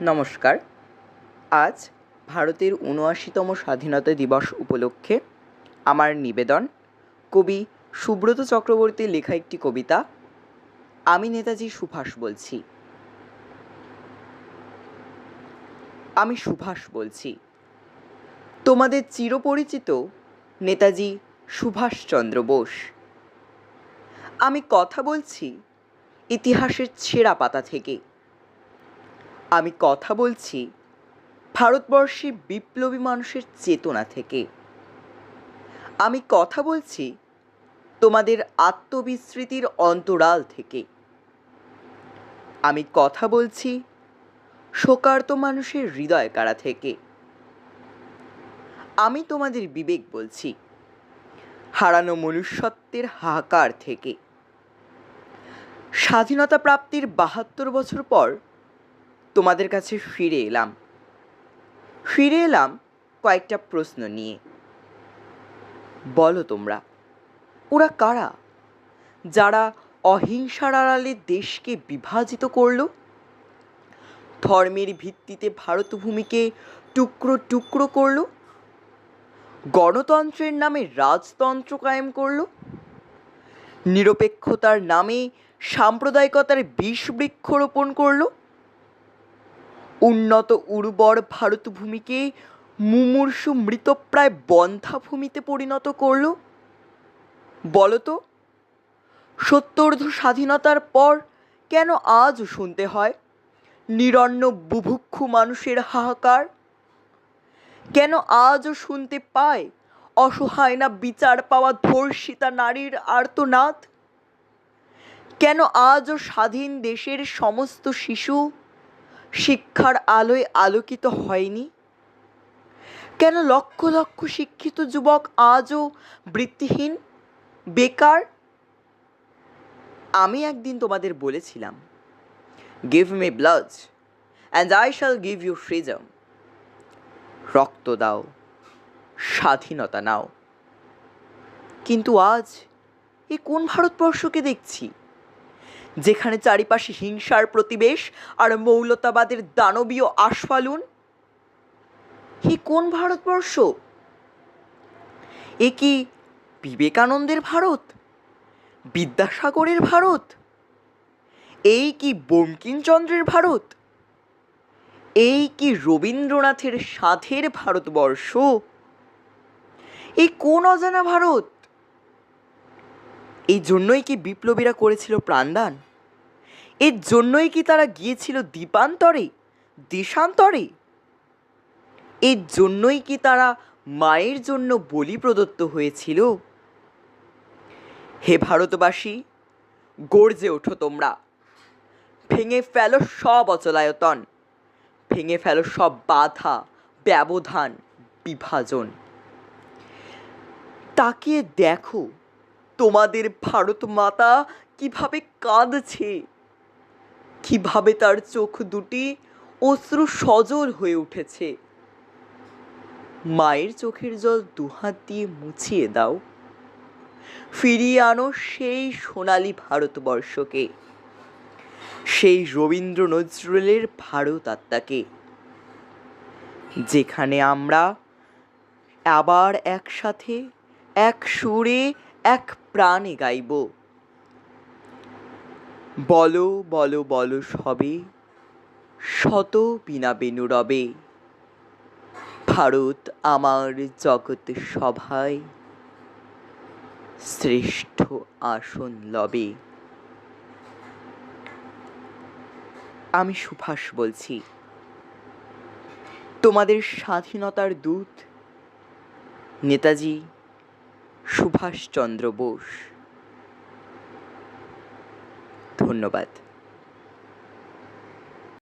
নমস্কার। আজ ভারতের উনআশিতম স্বাধীনতা দিবস উপলক্ষে আমার নিবেদন কবি সুব্রত চক্রবর্তীর লেখা একটি কবিতা, আমি নেতাজি সুভাষ বলছি। আমি সুভাষ বলছি। তোমাদের চিরপরিচিত নেতাজি সুভাষচন্দ্র বোস। আমি কথা বলছি ইতিহাসের ছেঁড়া পাতা থেকে। আমি কথা বলছি ভারতবর্ষে বিপ্লবী মানুষের চেতনা থেকে। আমি কথা বলছি তোমাদের আত্মবিস্মৃতির অন্তরাল থেকে। আমি কথা বলছি শোকার্ত মানুষের হৃদয় কারা থেকে। আমি তোমাদের বিবেক বলছি হারানো মনুষ্যত্বের হাহাকার থেকে। স্বাধীনতা প্রাপ্তির বাহাত্তর বছর পর তোমাদের কাছে ফিরে এলাম। ফিরে এলাম কয়েকটা প্রশ্ন নিয়ে। বলো তোমরা, ওরা কারা? যারা অহিংসার আড়ালে দেশকে বিভাজিত করল? ধর্মের ভিত্তিতে ভারতভূমিকে টুকরো টুকরো করল? গণতন্ত্রের নামে রাজতন্ত্র কায়েম করল? নিরপেক্ষতার নামে সাম্প্রদায়িকতার বিষ বৃক্ষরোপণ করল? উন্নত উর্বর ভারতভূমিকে মুমূর্ষু মৃতপ্রায় বন্ধাভূমিতে পরিণত করল। বলতো সত্তর্ধ স্বাধীনতার পর কেন আজও শুনতে হয়? নিরন্ন বুভুক্ষু মানুষের হাহাকার। কেন আজও শুনতে পায় অসহায় না বিচার পাওয়া ধর্ষিতা নারীর আর্তনাদ? কেন আজও স্বাধীন দেশের সমস্ত শিশু শিক্ষার আলোয় আলোকিত হয়নি? কেন লক্ষ লক্ষ শিক্ষিত যুবক আজও বৃত্তিহীন, বেকার? আমি একদিন তোমাদের বলেছিলাম give me blood and I shall give you freedom রক্ত দাও, স্বাধীনতা নাও। কিন্তু আজ এ কোন ভারতবর্ষকে দেখছি? যেখানে চারিপাশে হিংসার প্রতিবেশ আর মৌলতাবাদের দানবীয় আস্ফালন হে কোন ভারতবর্ষ? এ কি বিবেকানন্দের ভারত? বিদ্যাসাগরের ভারত? এই কি বঙ্কিমচন্দ্রের ভারত? এই কি রবীন্দ্রনাথের সাধের ভারতবর্ষ? এই কোন অজানা ভারত? এই জন্যই কি বিপ্লবীরা করেছিল প্রাণদান? এর জন্যই কি তারা গিয়েছিল দ্বীপান্তরে দেশান্তরে? এর জন্যই কি তারা মায়ের জন্য বলি প্রদত্ত হয়েছিল? হে ভারতবাসী, গর্জে ওঠো তোমরা। ভেঙে ফেলো সব অচলায়তন। ভেঙে ফেলো সব বাধা, ব্যবধান, বিভাজন। তাকিয়ে দেখো তোমাদের ভারত মাতা কীভাবে কাঁদছে? কীভাবে তার চোখ দুটি অশ্রু সজল হয়ে উঠেছে? মায়ের চোখের জল দুহাত দিয়ে মুছিয়ে দাও। ফিরিয়ে আনো সেই সোনালি ভারতবর্ষকে। সেই রবীন্দ্র নজরুলের ভারত আত্মাকে। যেখানে আমরা আবার একসাথে, এক সুরে, এক প্রাণে গাইব বলো বলো বলো সবে, শত বিনা বেনু রবে ভারত আমার জগৎ সভায় শ্রেষ্ঠ আসন লবে। আমি সুভাষ বলছি, তোমাদের স্বাধীনতার দূত নেতাজি সুভাষচন্দ্র বোস। ধন্যবাদ।